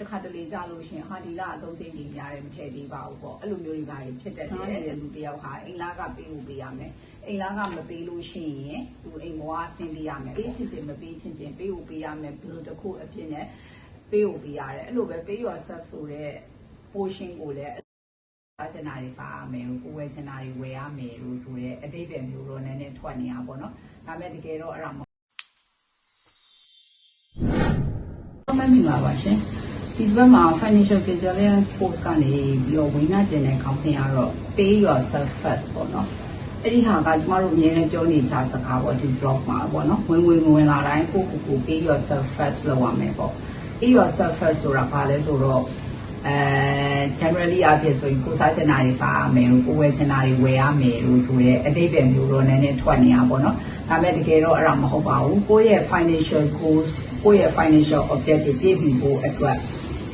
တခါတလေကြာလို့ရှရင်ဟာဒီလာအသုံးစိတ်တွေများတယ်မထည့်သေးပါဘူးပေါ့အဲ့လိုမျိုးတွေပါဖြစ်တတ်တယ်လူတယောက်ဟာအိမ်လာကပေးဖို့ပေးရမယ်အိမ်လာကမပေးလို့ရှိရင်သူအိမ်ဘွားဆင်းပေးရမယ်ပေးချင်ချင်မပေးချင်ချင်ပေးဖို့ပေးရမယ်ဘယ်လိုတစ်ခုအဖြစ်နဲ့ပေးဖို့ပေးရတယ်အဲ့လိုပဲ pay yourself ဆိုတဲ့ portion ကိုလည်းစားချင်တာတွေစားရမယ်ကိုဝယ်ချင်တာတွေဝယ်ရမယ်လို့ဆိုရဲအတိတ်ပဲမျိုးတော့နည်းနည်းထွက်နေတာပေါ့နော်ဒါပေမဲ့တကယ်တော့အဲ့ဒါမမမီပါပါရှင် ဒီဘက်မှာ financial vigilance post ကနေပြီးတော့ဝင်လာခြင်းတဲ့ခေါင်းစဉ်ကတော့ pay yourself first ပေါ့နော်အဲ့ဒီဟာကကျမတို့အများနဲ့ပြောနေကြစကားပေါ့ဒီ blog မှာပေါ့နော်ဝင်ဝင်ဝင်လာတိုင်းကိုကိုကို pay yourself first လုပ်ရမယ်ပေါ့ pay yourself first ဆိုတာဘာလဲဆိုတော့အဲ generally အဖြစ်ဆိုရင်ကိုစားချင်တာတွေစားရမယ်လို့ကိုဝယ်ချင်တာတွေဝယ်ရမယ်လို့ဆိုရဲအတိတ်ပဲမျိုးတော့နည်းနည်းထွက်နေတာပေါ့နော်ဒါပေမဲ့တကယ်တော့အဲ့ဒါမဟုတ်ပါဘူးကိုယ့်ရဲ့ financial goals ကိုယ့်ရဲ့ financial objective ပြည့်မီဖို့အတွက်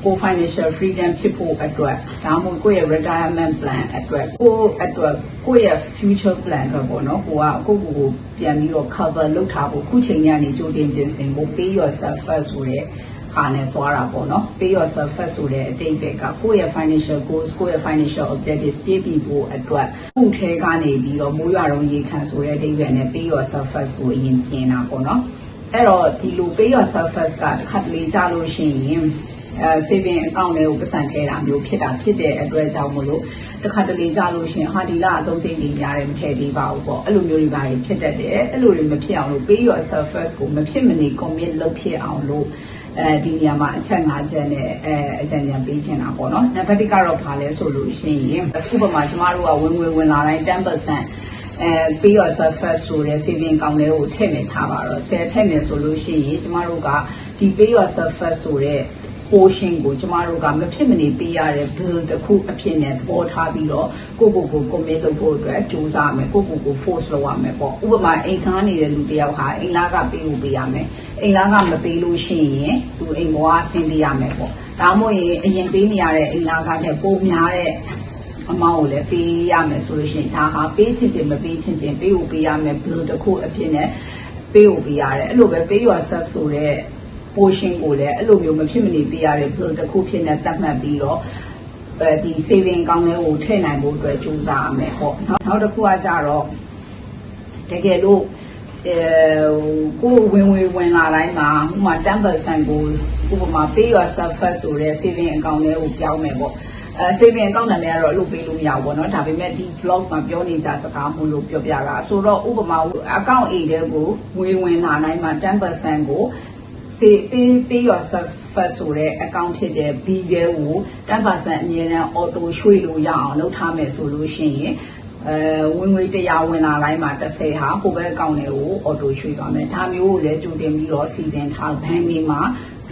ကို financial freedom ဖြစ်ဖို့အတွက်ဒါမှမဟုတ်ကိုယ့်ရဲ့ retirement plan အတွက်ကိုအတွက်ကိုယ့်ရဲ့ future plan အတွက်ပေါ့နော်ကိုကကိုကိုကိုပြန်ပြီးတော့ cover လုပ်ထားဖို့ခုချိန်ကနေကြိုတင်ပြင်ဆင်ဖို့ pay yourself first ဆိုရဲဟာနဲ့သွားတာပေါ့နော် pay yourself first ဆိုတဲ့အတိတ်ပဲကကိုယ့်ရဲ့ financial goals ကိုယ့်ရဲ့ financial objectives ပြည့်ပြီဖို့အတွက်ခုထဲကနေပြီးတော့မိုးရွာတော့ရေခံဆိုတဲ့အတိတ်ပဲနဲ့ pay yourself first ကိုအရင်ပြင်တာပေါ့နော်အဲ့တော့ဒီလို pay yourself first ကတစ်ခါတလေကြာလို့ရှိရင်အဲ saving account တွေကိုပတ်စံထည့်တာမျိုးဖြစ်တာဖြစ်တဲ့အတွက်ကြောင့်မလို့တစ်ခါတလေကြာလို့ရှိရင်ဟာဒီလာအသုံးစိတ်တွေများတယ်မထည့်သေးပါဘူးပေါ့အဲ့လိုမျိုးတွေပါဖြစ်တတ်တယ်အဲ့လိုတွေမဖြစ်အောင်လို့ pay yourself first ကိုမဖြစ်မနေ commit လုပ်ဖြစ်အောင်လို့အဲဒီနေရာမှာအချက်၅ချက်နဲ့အဲအကြံဉာဏ်ပေးချင်တာပေါ့နော်နံပါတ်1ကတော့ဘာလဲဆိုလို့ရှိရင်ဥပမာကျမတို့ကဝင်ဝင်ဝင်လာတိုင်း10%အဲ pay yourself first ဆိုတဲ့ saving account လေးကိုထည့်နေထားပါတော့10ထည့်နေဆိုလို့ရှိရင်ကျမတို့ကဒီ pay yourself first ဆိုတဲ့ portion ကိုကျမတို့ကမဖြစ်မနေပေးရတဲ့ bill တစ်ခုအဖြစ်နဲ့သဘောထားပြီးတော့ကိုကိုကို commit လုပ်ဖို့အတွက်ကြိုးစားမယ်ကိုကိုကို force လုပ်ရမယ်ပေါ့ဥပမာအိမ်ခန်းနေတဲ့လူတစ်ယောက်ဟာအိမ်လာကပေးဖို့ပေးရမယ်အိမ်လာကမပေးလို့ရှိရင်သူအိမ်ဘွားဆင်းပေးရမယ်ပေါ့ဒါမှမဟုတ်ရင်အရင်ပေးနေရတဲ့အိမ်လာကလည်းပိုများတဲ့အမောင်းကိုလည်းပေးရမယ်ဆိုလို့ရှိရင်ဒါဟာပေးချင်ချင်မပေးချင်ချင်ပေးဖို့ပေးရမယ် bill တစ်ခုအဖြစ်နဲ့ပေးဖို့ပေးရတယ်အဲ့လိုပဲ pay yourself ဆိုတဲ့ portion ကိုလည်းအဲ့လိုမျိုးမဖြစ်မနေပေးရတဲ့ bill တစ်ခုဖြစ်နေတတ်မှတ်ပြီးတော့အဲဒီ saving account လေးကိုထည့်နိုင်ဖို့အတွက်ကြိုးစားရမယ်ပေါ့နော်နောက်တစ်ခုကကြတော့တကယ်လို့အဲကိုဝင်ဝင်ဝင်လာတိုင်းမှာဥပမာ10%ကိုဥပမာ pay yourself first ဆိုတဲ့ saving account လေးကိုပြောင်းမယ်ပေါ့အဲ saving account နာမည်ကတော့အဲ့လိုပေးလို့မရဘူးပေါ့နော်ဒါပေမဲ့ဒီ vlog မှာပြောနေကြစကားမို့လို့ပြောပြတာဆိုတော့ဥပမာ account A တဲ့ကိုဝင်ဝင်လာတိုင်းမှာ10%ကို say pay pay yourself first ဆိုတဲ့ account ဖြစ်တဲ့ B တဲ့ကို10%အမြဲတမ်း auto ရွှေ့လို့ရအောင်လုပ်ထားမယ်ဆိုလို့ရှိရင်အဲဝင်ငွေတရားဝင်လာတိုင်းမှာ30ဟာဟိုဘက်အကောင့်တွေကို auto ရွှေ့သွားမယ်ဒါမျိုးကိုလည်းကြိုတင်ပြီးတော့စီစဉ်ထားဘဏ်တွေမှာ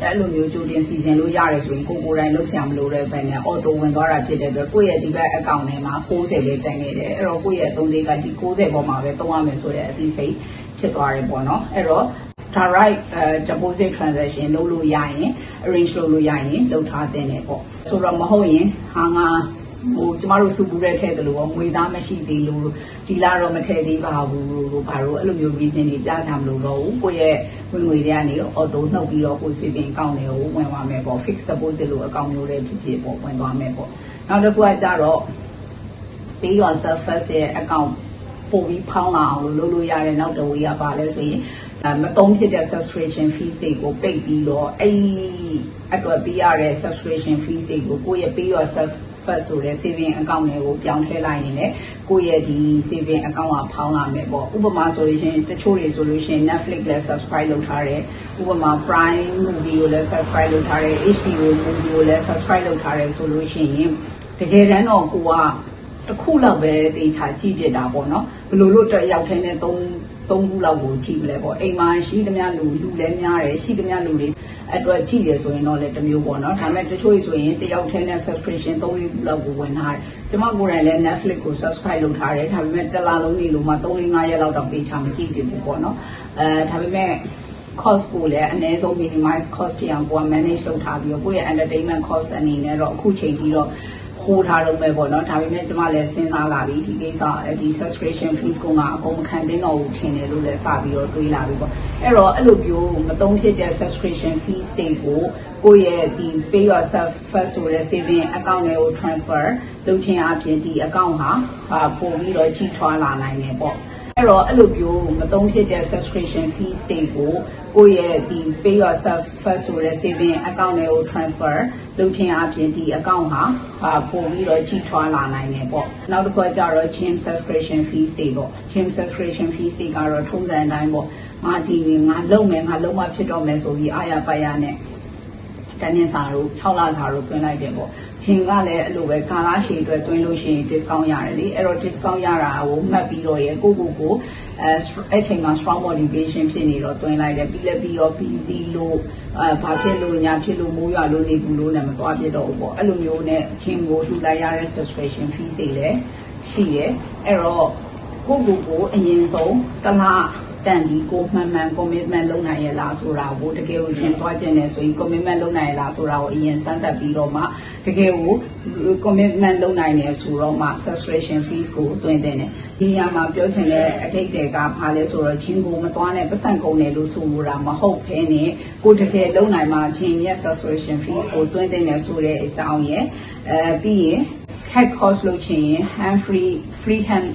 အဲ့လိုမျိုးကြိုတင်စီစဉ်လို့ရတယ်ဆိုရင်ကိုကိုယ်တိုင်လုပ်ဆရာမလို့တဲ့ဘက်နဲ့ auto ဝင်သွားတာဖြစ်တဲ့အတွက်ကိုယ့်ရဲ့ဒီဘက် account ထဲမှာ60လေးတိုင်နေတယ်အဲ့တော့ကိုယ့်ရဲ့သုံးလေးကဒီ60ပေါ်မှာပဲသုံးရမယ်ဆိုတဲ့အသိစိတ်ဖြစ်သွားတယ်ပေါ့နော်အဲ့တော့ direct uh, deposit transaction လုပ်လို့ရရင် arrange လုပ်လို့ရရင်လုပ်ထားတဲ့ねပေါ့ဆိုတော့မဟုတ်ရင်ဟာငါဟိုကျမတို့စုပူတဲ့ထဲတယ်လို့ငွေသားမရှိသေးလို့ဒီလာတော့မထည့်သေးပါဘူးလို့ဘာလို့အဲ့လိုမျိုး reason တွေပြတာမလို့တော့ဘူးကိုယ့်ရဲ့ဝင်ငွေတွေကနေ auto နှုတ်ပြီးတော့ကို saving account တွေကိုဝင်သွားမယ်ပေါ့ fixed deposit လို့ account မျိုးတွေဖြစ်ဖြစ်ပေါ့ဝင်သွားမယ်ပေါ့နောက်တစ်ခုကကြတော့ pay yourself first ရဲ့ account ပို့ပြီးဖောင်းလာအောင်လုပ်လို့ရတယ်နောက်တစ်ဝေးကပါလဲဆိုရင် မတုံးဖြစ်တဲ့ subscription fees တွေကိုပိတ်ပြီးတော့အဲ့ဒီအတွက်ပေးရတဲ့ subscription fees တွေကိုကိုယ့်ရဲ့ pay yourself first ဆိုတဲ့ saving account တွေကိုပြောင်းထည့်လိုက်ရင်လည်းကိုယ့်ရဲ့ဒီ saving account ကဖောင်းလာမယ်ပေါ့ဥပမာဆိုလို့ရှိရင်တချို့တွေဆိုလို့ရှိရင် Netflix လည်း subscribe လုပ်ထားတယ်ဥပမာ Prime movie ကိုလည်း subscribe လုပ်ထားတယ် HBO movie ကိုလည်း subscribe လုပ်ထားတယ်ဆိုလို့ရှိရင်တကယ်တမ်းတော့ကိုကတစ်ခုလောက်ပဲတေချာကြည့်ပြတာပေါ့နော်ဘယ်လိုလို့တစ်ယောက်ထဲနဲ့သုံး သုံးခုလောက်ကိုကြည့်မလဲပေါ့အိမ်မှာရှိသမျှလူလူလည်းများတယ်ရှိသမျှလူတွေအတွက်ကြည့်ရဆိုရင်တော့လည်းတစ်မျိုးပေါ့နော်ဒါပေမဲ့တချို့ဆိုရင်တယောက်ထဲနဲ့ subscription 3လေးခုလောက်ကိုဝင်ထားတယ်ကျွန်မကိုယ်တိုင်လည်း Netflix ကို subscribe လုပ်ထားတယ်ဒါပေမဲ့တစ်လလုံးနေလို့မှ3 4 5ရက်လောက်တော့ပေးချမကြည့်ဖြစ်ဘူးပေါ့နော်အဲဒါပေမဲ့ cost ကိုလည်းအနည်းဆုံး minimize cost ဖြစ်အောင်ကိုယ် manage လုပ်ထားပြီးတော့ကိုယ့်ရဲ့ entertainment cost အနေနဲ့တော့အခုချိန်ပြီးတော့ ဟဟိုးထားတော့မယ်ပေါ့နော်ဒါပေမဲ့ကျမလည်းစဉ်းစားလာပြီဒီကိစ္စဒီ subscription fees ကိုငါအကုန်မခံသင့်တော့ဘူးထင်တယ်လို့လည်းစပြီးတော့တွေးလာပြီပေါ့အဲ့တော့အဲ့လိုမျိုးမသုံးဖြစ်တဲ့ subscription fees တွေကိုကိုယ့်ရဲ့ဒီ pay yourself first ဆိုတဲ့ saving account တွေကို transfer လုပ်ခြင်းအပြင်ဒီ account ဟာအာပို့ပြီးတော့ကြီးထွားလာနိုင်တယ်ပေါ့ အဲ့တော့အဲ့လိုမျိုးမသုံးဖြစ်တဲ့ subscription fees တွေကိုကိုယ့်ရဲ့ဒီ pay yourself first ဆိုတဲ့ saving account တွေကို transfer လုပ်ခြင်းအပြင်ဒီ account ဟာအာပို့ပြီးတော့ကြီးထွားလာနိုင်တယ်ပေါ့နောက်တစ်ခုကကြတော့ gym subscription fees တွေပေါ့ gym subscription fees တွေကတော့ထုံးစံအတိုင်းပေါ့ငါဒီငါလုံမယ်ငါလုံမဖြစ်တော့မယ်ဆိုပြီးအားရပါရနဲ့တန်းနေစာတို့6လစာတို့တွင်းလိုက်တယ်ပေါ့ ချင်းကလည်းအဲ့လိုပဲကာလာရှည်အတွက်တွင်းလို့ရှိရင် discount ရတယ်လေအဲ့တော့ discount ရတာကိုမှတ်ပြီးတော့ရေကိုကိုကိုအဲအဲ့ချိန်မှာ strong motivation ဖြစ်နေတော့တွင်းလိုက်တယ်ပြီးလည်းပြီးရော busy လို့အဲဘာဖြစ်လို့ညာဖြစ်လို့မိုးရွာလို့နေဘူးလို့လည်းမသွားပြတော့ဘူးပေါ့အဲ့လိုမျိုးနဲ့ချင်းကိုလှူလိုက်ရတဲ့ subscription fee တွေလည်းရှိတယ်အဲ့တော့ကိုကိုကိုအရင်ဆုံးတစ်လ တန်ဒီကိုမှန်မှန် commitment လုပ်နိုင်ရလားဆိုတာကိုတကယ်ကိုချင်းသွားကျင်နေဆိုရင် commitment လုပ်နိုင်ရလားဆိုတာကိုအရင်စမ်းသပ်ပြီးတော့မှတကယ်ကို commitment လုပ်နိုင်တယ်ဆိုတော့မှ subscription fees ကိုတွင်တင်တယ်ဒီနေရာမှာပြောချင်တဲ့အထိတ်တွေကဘာလဲဆိုတော့ချင်းကိုမသွားနဲ့ပတ်စံကုန်တယ်လို့ဆိုလိုတာမဟုတ်ဘဲနဲ့ကိုတကယ်လုပ်နိုင်မှချင်းရဲ့ subscription fees ကိုတွင်တင်တယ်ဆိုတဲ့အကြောင်းရယ်အဲပြီးရင် cat cost လုပ်ချင်ရင် hand free free hand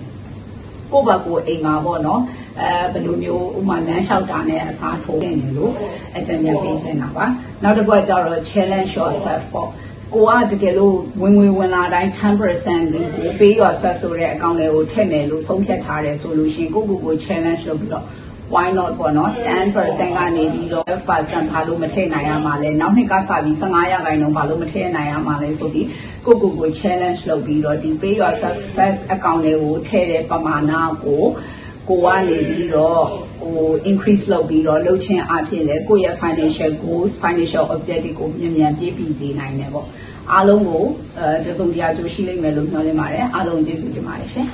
ကိုယ့်ဘာကိုယ်အိမ်မှာပေါ့နော်အဲဘယ်လိုမျိုးဥမာလမ်းလျှောက်တာနဲ့အစားထိုးနေလို့အကြံဉာဏ်ပေးချင်တာပါနောက်တစ်ခုကကြတော့ challenge yourself ပေါ့ကိုကတကယ်လို့ဝင်ငွေဝင်လာတိုင်း10%ကို pay yourself ဆိုတဲ့အကောင့်လေးကိုထည့်မယ်လို့ဆုံးဖြတ်ထားတယ်ဆိုလို့ရှိရင်ကိုယ့်ကိုယ်ကို challenge လုပ်ပြီးတော့ why not ပေါ့နော်10%ကနေပြီးတော့12%ဘာလို့မထည့်နိုင်ရမှာလဲနောက်နှစ်ကစပြီး15ရာခိုင်နှုန်းဘာလို့မထည့်နိုင်ရမှာလဲဆိုပြီးကိုကိုကို challenge လုပ်ပြီးတော့ဒီ pay yourself first account တွေကိုထည့်တဲ့ပမာဏကိုကိုကနေပြီးတော့ဟို increase လုပ်ပြီးတော့လုပ်ချင်းအဖြစ်လဲကိုယ့်ရဲ့ financial goals financial objective ကိုမြန်မြန်ပြည့်ပြည့်စေနိုင်တယ်ပေါ့အားလုံးကိုအဲတစုံတရာကြိုးရှိလိမ့်မယ်လို့မျှော်လင့်ပါတယ်အားလုံးကျေးဇူးတင်ပါတယ်ရှင်